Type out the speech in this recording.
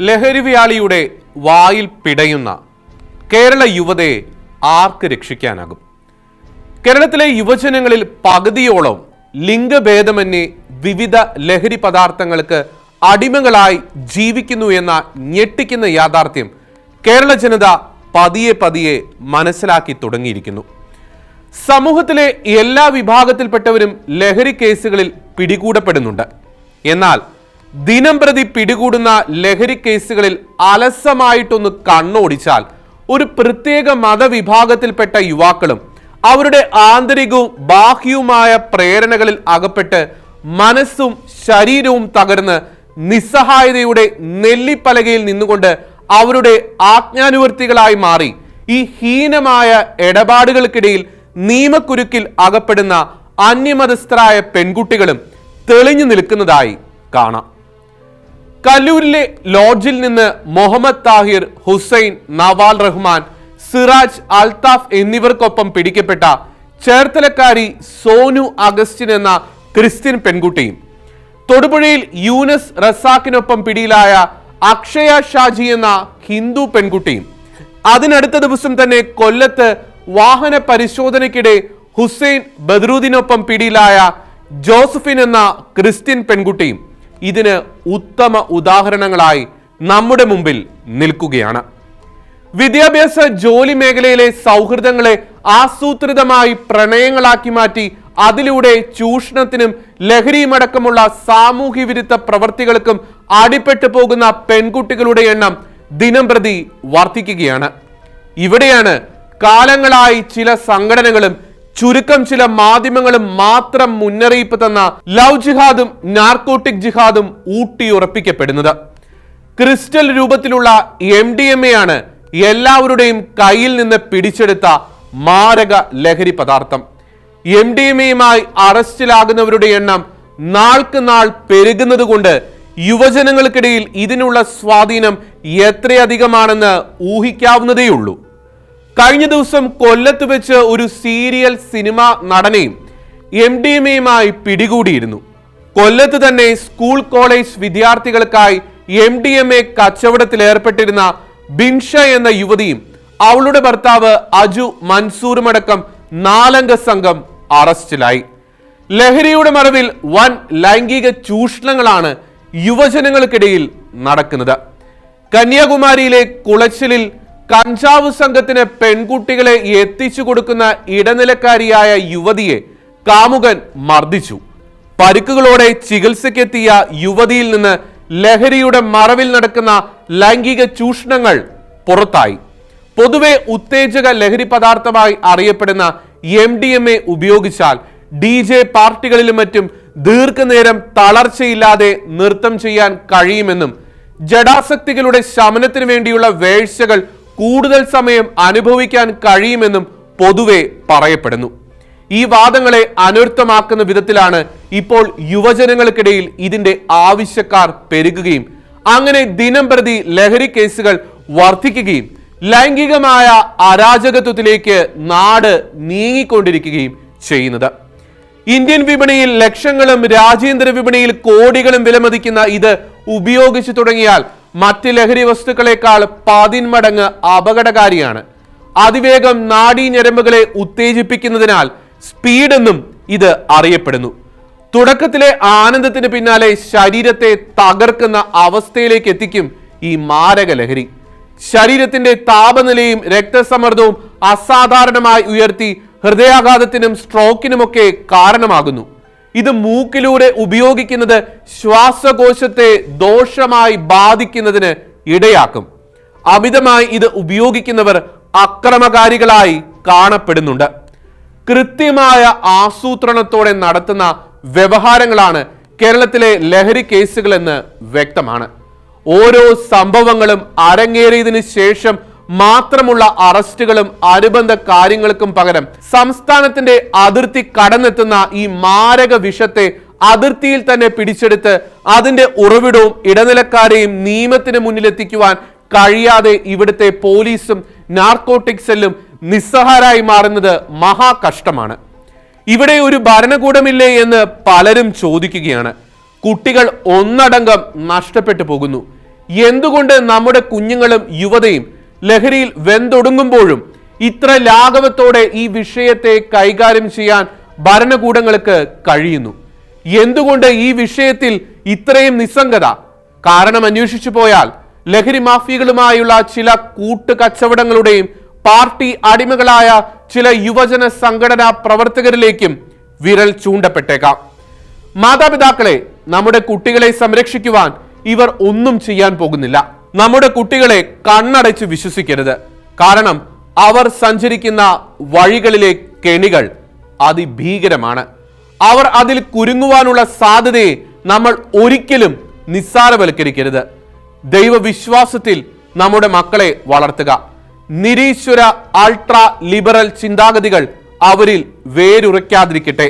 ലഹരിവ്യാളിയുടെ വായിൽ പിടയുന്ന കേരള യുവതയെ ആർക്ക് രക്ഷിക്കാനാകും? കേരളത്തിലെ യുവജനങ്ങളിൽ പകുതിയോളം ലിംഗഭേദമന്യേ വിവിധ ലഹരി പദാർത്ഥങ്ങൾക്ക് അടിമകളായി ജീവിക്കുന്നു എന്ന ഞെട്ടിക്കുന്ന യാഥാർത്ഥ്യം കേരള ജനത പതിയെ പതിയെ മനസ്സിലാക്കി തുടങ്ങിയിരിക്കുന്നു. സമൂഹത്തിലെ എല്ലാ വിഭാഗത്തിൽപ്പെട്ടവരും ലഹരി കേസുകളിൽ പിടികൂടപ്പെടുന്നുണ്ട്. എന്നാൽ ദിനം പ്രതി പിടികൂടുന്ന ലഹരി കേസുകളിൽ അലസമായിട്ടൊന്ന് കണ്ണോടിച്ചാൽ ഒരു പ്രത്യേക മതവിഭാഗത്തിൽപ്പെട്ട യുവാക്കളും അവരുടെ ആന്തരികവും ബാഹ്യവുമായ പ്രേരണകളിൽ അകപ്പെട്ട് മനസ്സും ശരീരവും തകർന്ന് നിസ്സഹായതയുടെ നെല്ലിപ്പലകയിൽ നിന്നുകൊണ്ട് അവരുടെ ആജ്ഞാനുവർത്തികളായി മാറി ഈ ഹീനമായ ഇടപാടുകൾക്കിടയിൽ നിയമക്കുരുക്കിൽ അകപ്പെടുന്ന അന്യമതസ്ഥരായ പെൺകുട്ടികളും തെളിഞ്ഞു നിൽക്കുന്നതായി കാണാം. കല്ലൂരിലെ ലോഡ്ജിൽ നിന്ന് മുഹമ്മദ് താഹിർ ഹുസൈൻ നവാൽ റഹ്മാൻ സിറാജ് അൽതാഫ് എന്നിവർക്കൊപ്പം പിടിക്കപ്പെട്ട ചേർത്തലക്കാരി സോനു അഗസ്റ്റിൻ എന്ന ക്രിസ്ത്യൻ പെൺകുട്ടിയും. തൊടുപുഴയിൽ യൂനസ് റസാക്കിനൊപ്പം പിടിയിലായ അക്ഷയ ഷാജി എന്ന ഹിന്ദു പെൺകുട്ടിയും. അതിനടുത്ത ദിവസം തന്നെ കൊല്ലത്ത് വാഹന പരിശോധനയ്ക്കിടെ ഹുസൈൻ ബദ്രുദ്ദീനൊപ്പം പിടിയിലായ ജോസഫിൻ എന്ന ക്രിസ്ത്യൻ പെൺകുട്ടിയും. ഇതിന് ഉത്തമ ഉദാഹരണങ്ങളായി നമ്മുടെ മുമ്പിൽ നിൽക്കുകയാണ്. വിദ്യാഭ്യാസ ജോലി മേഖലയിലെ സൗഹൃദങ്ങളെ ആസൂത്രിതമായി പ്രണയങ്ങളാക്കി മാറ്റി അതിലൂടെ ചൂഷണത്തിനും ലഹരിയുമടക്കമുള്ള സാമൂഹ്യ വിരുദ്ധ പ്രവർത്തികൾക്കും അടിപ്പെട്ടു പോകുന്ന പെൺകുട്ടികളുടെ എണ്ണം ദിനം പ്രതി വർദ്ധിക്കുകയാണ്. ഇവിടെയാണ് കാലങ്ങളായി ചില സംഘടനകളും ചുരുക്കം ചില മാധ്യമങ്ങളും മാത്രം മുന്നറിയിപ്പ് തന്ന ലവ് ജിഹാദും നാർക്കോട്ടിക് ജിഹാദും ഊട്ടിയുറപ്പിക്കപ്പെടുന്നത്. ക്രിസ്റ്റൽ രൂപത്തിലുള്ള എം ഡി എം എ ആണ് എല്ലാവരുടെയും കയ്യിൽ നിന്ന് പിടിച്ചെടുത്ത മാരക ലഹരി പദാർത്ഥം. എം ഡി എം എയുമായി അറസ്റ്റിലാകുന്നവരുടെ എണ്ണം നാൾക്ക് നാൾ പെരുകുന്നത് കൊണ്ട് യുവജനങ്ങൾക്കിടയിൽ ഇതിനുള്ള സ്വാധീനം എത്രയധികമാണെന്ന് ഊഹിക്കാവുന്നതേയുള്ളൂ. കഴിഞ്ഞ ദിവസം കൊല്ലത്ത് വെച്ച് ഒരു സീരിയൽ സിനിമ നടനെയും എം ഡി എം എയുമായി പിടികൂടിയിരുന്നു. കൊല്ലത്ത് തന്നെ സ്കൂൾ കോളേജ് വിദ്യാർത്ഥികൾക്കായി എം ഡി എം എ കച്ചവടത്തിൽ ഏർപ്പെട്ടിരുന്ന ബിൻഷ എന്ന യുവതിയും അവളുടെ ഭർത്താവ് അജു മൻസൂറുമടക്കം നാലംഗ സംഘം അറസ്റ്റിലായി. ലഹരിയുടെ മറവിൽ വൻ ലൈംഗിക ചൂഷണങ്ങളാണ് യുവജനങ്ങൾക്കിടയിൽ നടക്കുന്നത്. കന്യാകുമാരിയിലെ കുളച്ചിലിൽ കഞ്ചാവ് സംഘത്തിന് പെൺകുട്ടികളെ എത്തിച്ചു കൊടുക്കുന്ന ഇടനിലക്കാരിയായ യുവതിയെ കാമുകൻ മർദ്ദിച്ചു. പരുക്കുകളോടെ ചികിത്സയ്ക്കെത്തിയ യുവതിയിൽ നിന്ന് ലഹരിയുടെ മറവിൽ നടക്കുന്ന ലൈംഗിക ചൂഷണങ്ങൾ പുറത്തായി. പൊതുവെ ഉത്തേജക ലഹരി പദാർത്ഥമായി അറിയപ്പെടുന്ന എം ഡി എം എ ഉപയോഗിച്ചാൽ ഡി ജെ പാർട്ടികളിലും മറ്റും ദീർഘനേരം തളർച്ചയില്ലാതെ നൃത്തം ചെയ്യാൻ കഴിയുമെന്നും ജഡാസക്തികളുടെ ശമനത്തിന് വേണ്ടിയുള്ള വേഴ്ചകൾ കൂടുതൽ സമയം അനുഭവിക്കാൻ കഴിയുമെന്നും പൊതുവെ പറയപ്പെടുന്നു. ഈ വാദങ്ങളെ അനർത്ഥമാക്കുന്ന വിധത്തിലാണ് ഇപ്പോൾ യുവജനങ്ങൾക്കിടയിൽ ഇതിന്റെ ആവശ്യക്കാർ പെരുകുകയും അങ്ങനെ ദിനം പ്രതി ലഹരി കേസുകൾ വർദ്ധിക്കുകയും ലൈംഗികമായ അരാജകത്വത്തിലേക്ക് നാട് നീങ്ങിക്കൊണ്ടിരിക്കുകയും ചെയ്യുന്നത്. ഇന്ത്യൻ വിപണിയിൽ ലക്ഷങ്ങളും രാജ്യാന്തര വിപണിയിൽ കോടികളും വിലമതിക്കുന്ന ഇത് ഉപയോഗിച്ചു തുടങ്ങിയാൽ മറ്റ് ലഹരി വസ്തുക്കളെക്കാൾ പതിന്മടങ്ങ് അപകടകാരിയാണ്. അതിവേഗം നാഡീഞരമ്പുകളെ ഉത്തേജിപ്പിക്കുന്നതിനാൽ സ്പീഡ് എന്നും ഇത് അറിയപ്പെടുന്നു. തുടക്കത്തിലെ ആനന്ദത്തിന് പിന്നാലെ ശരീരത്തെ തകർക്കുന്ന അവസ്ഥയിലേക്ക് എത്തിക്കും ഈ മാരക ലഹരി. ശരീരത്തിന്റെ താപനിലയും രക്തസമ്മർദ്ദവും അസാധാരണമായി ഉയർത്തി ഹൃദയാഘാതത്തിനും സ്ട്രോക്കിനുമൊക്കെ കാരണമാകുന്നു. ഇത് മൂക്കിലൂടെ ഉപയോഗിക്കുന്നത് ശ്വാസകോശത്തെ ദോഷമായി ബാധിക്കുന്നതിന് ഇടയാക്കും. അമിതമായി ഇത് ഉപയോഗിക്കുന്നവർ അക്രമകാരികളായി കാണപ്പെടുന്നുണ്ട്. കൃത്യമായ ആസൂത്രണത്തോടെ നടത്തുന്ന വ്യവഹാരങ്ങളാണ് കേരളത്തിലെ ലഹരി കേസുകളെന്ന് വ്യക്തമാണ്. ഓരോ സംഭവങ്ങളും അരങ്ങേറിയതിനു ശേഷം മാത്രമുള്ള അറസ്റ്റുകളും അനുബന്ധ കാര്യങ്ങൾക്കും പകരം സംസ്ഥാനത്തിന്റെ അതിർത്തി കടന്നെത്തുന്ന ഈ മാരക വിഷത്തെ അതിർത്തിയിൽ തന്നെ പിടിച്ചെടുത്ത് അതിന്റെ ഉറവിടവും ഇടനിലക്കാരെയും നിയമത്തിന് മുന്നിലെത്തിക്കുവാൻ കഴിയാതെ ഇവിടുത്തെ പോലീസും നാർക്കോട്ടിക് സെല്ലും നിസ്സഹാരായി മാറുന്നത് മഹാകഷ്ടമാണ്. ഇവിടെ ഒരു ഭരണകൂടമില്ലേ എന്ന് പലരും ചോദിക്കുകയാണ്. കുട്ടികൾ ഒന്നടങ്കം നഷ്ടപ്പെട്ടു പോകുന്നു. എന്തുകൊണ്ട് നമ്മുടെ കുഞ്ഞുങ്ങളും യുവതയും ലഹരിയിൽ വെന്തൊടുങ്ങുമ്പോഴും ഇത്ര ലാഘവത്തോടെ ഈ വിഷയത്തെ കൈകാര്യം ചെയ്യാൻ ഭരണകൂടങ്ങൾക്ക് കഴിയുന്നു. എന്തുകൊണ്ട് ഈ വിഷയത്തിൽ ഇത്രയും നിസ്സംഗത? കാരണം അന്വേഷിച്ചു പോയാൽ ലഹരി മാഫിയകളുമായുള്ള ചില കൂട്ടുകച്ചവടങ്ങളുടെയും പാർട്ടി അടിമകളായ ചില യുവജന സംഘടനാ പ്രവർത്തകരിലേക്കും വിരൽ ചൂണ്ടപ്പെട്ടേക്കാം. മാതാപിതാക്കളെ നമ്മുടെ കുട്ടികളെ സംരക്ഷിക്കുവാൻ ഇവർ ഒന്നും ചെയ്യാൻ പോകുന്നില്ല. നമ്മുടെ കുട്ടികളെ കണ്ണടച്ച് വിശ്വസിക്കരുത്. കാരണം അവർ സഞ്ചരിക്കുന്ന വഴികളിലെ കെണികൾ അതിഭീകരമാണ്. അവർ അതിൽ കുരുങ്ങുവാനുള്ള സാധ്യതയെ നമ്മൾ ഒരിക്കലും നിസ്സാരവൽക്കരിക്കരുത്. ദൈവവിശ്വാസത്തിൽ നമ്മുടെ മക്കളെ വളർത്തുക. നിരീശ്വര അൾട്രാ ലിബറൽ ചിന്താഗതികൾ അവരിൽ വേരുറയ്ക്കാതിരിക്കട്ടെ.